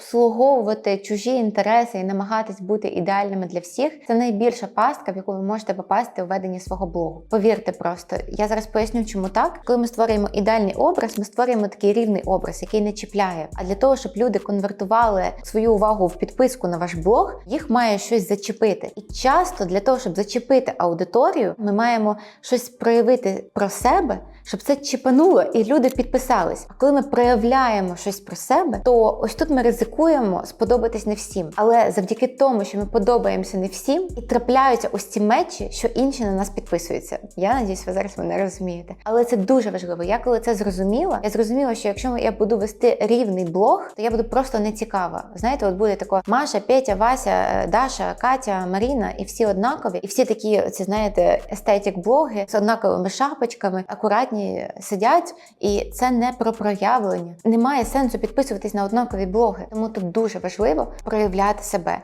обслуговувати чужі інтереси і намагатись бути ідеальними для всіх, це найбільша пастка, в яку ви можете попасти у веденні свого блогу. Повірте просто, я зараз поясню, чому так. Коли ми створюємо ідеальний образ, ми створюємо такий рівний образ, який не чіпляє. А для того, щоб люди конвертували свою увагу в підписку на ваш блог, їх має щось зачепити. І часто для того, щоб зачепити аудиторію, ми маємо щось проявити про себе, щоб це чіпануло, і люди підписались. А коли ми проявляємо щось про себе, то ось тут ми ризикуємо сподобатись не всім. Але завдяки тому, що ми подобаємося не всім, і трапляються ось ці мечі, що інші на нас підписуються. Я надіюсь, ви зараз мене розумієте. Але це дуже важливо. Я коли це зрозуміла, я зрозуміла, що якщо я буду вести рівний блог, то я буду просто не цікава. Знаєте, от буде тако Маша, Петя, Вася, е, Даша, Катя, Маріна, і всі однакові, і всі такі, ці знаєте, естетик блоги з однаковими шапочками, акуратні сидять, і це не про проявлення. Немає сенсу підписуватись на однакові блоги, тому тут дуже важливо проявляти себе.